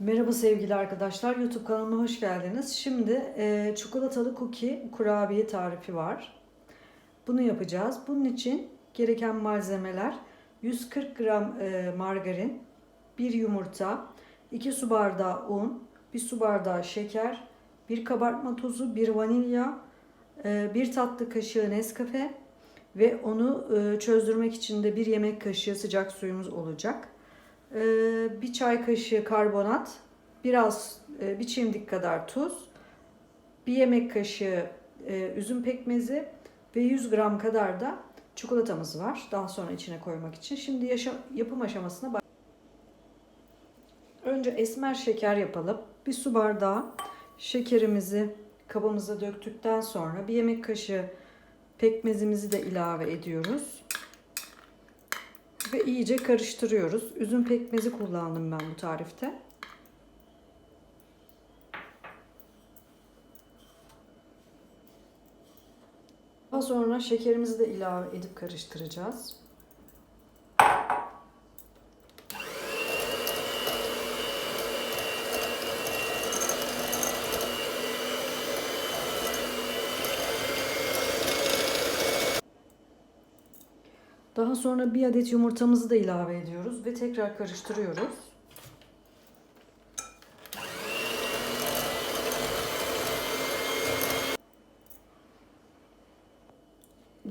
Merhaba sevgili arkadaşlar, YouTube kanalıma hoş geldiniz. Şimdi e, çikolatalı cookie kurabiye tarifi var. Bunu yapacağız. Bunun için gereken malzemeler 140 gram e, margarin, 1 yumurta, 2 su bardağı un, 1 su bardağı şeker, 1 kabartma tozu, 1 vanilya, 1 tatlı kaşığı Nescafe ve onu e, çözdürmek için de 1 yemek kaşığı sıcak suyumuz olacak. Ee, bir çay kaşığı karbonat, biraz e, bir çimdik kadar tuz, bir yemek kaşığı e, üzüm pekmezi ve 100 gram kadar da çikolatamız var. Daha sonra içine koymak için. Şimdi yaşa, yapım aşamasına bak. Önce esmer şeker yapalım. Bir su bardağı şekerimizi kabımıza döktükten sonra bir yemek kaşığı pekmezimizi de ilave ediyoruz. Ve iyice karıştırıyoruz. Üzüm pekmezi kullandım ben bu tarifte. Daha sonra şekerimizi de ilave edip karıştıracağız. Daha sonra bir adet yumurtamızı da ilave ediyoruz ve tekrar karıştırıyoruz.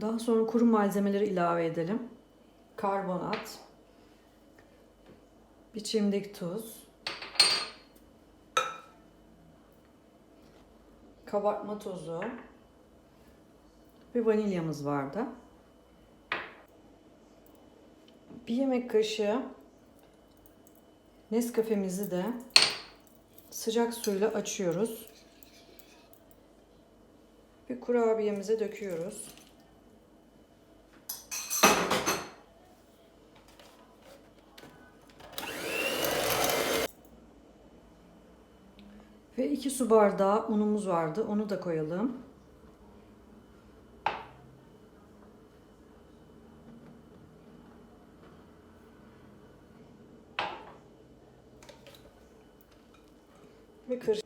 Daha sonra kuru malzemeleri ilave edelim. Karbonat, bir çimdik tuz, kabartma tozu ve vanilyamız vardı. Bir yemek kaşığı Nescafe'mizi de sıcak suyla açıyoruz. Ve kurabiyemize döküyoruz. Ve 2 su bardağı unumuz vardı. Onu da koyalım. Ve karış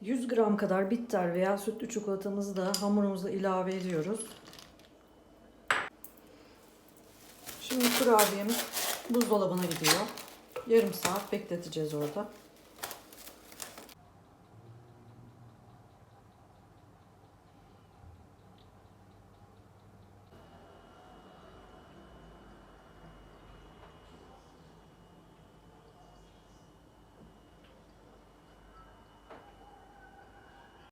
100 gram kadar bitter veya sütlü çikolatamızı da hamurumuza ilave ediyoruz. Şimdi kurabiyemiz buzdolabına gidiyor. Yarım saat bekleteceğiz orada.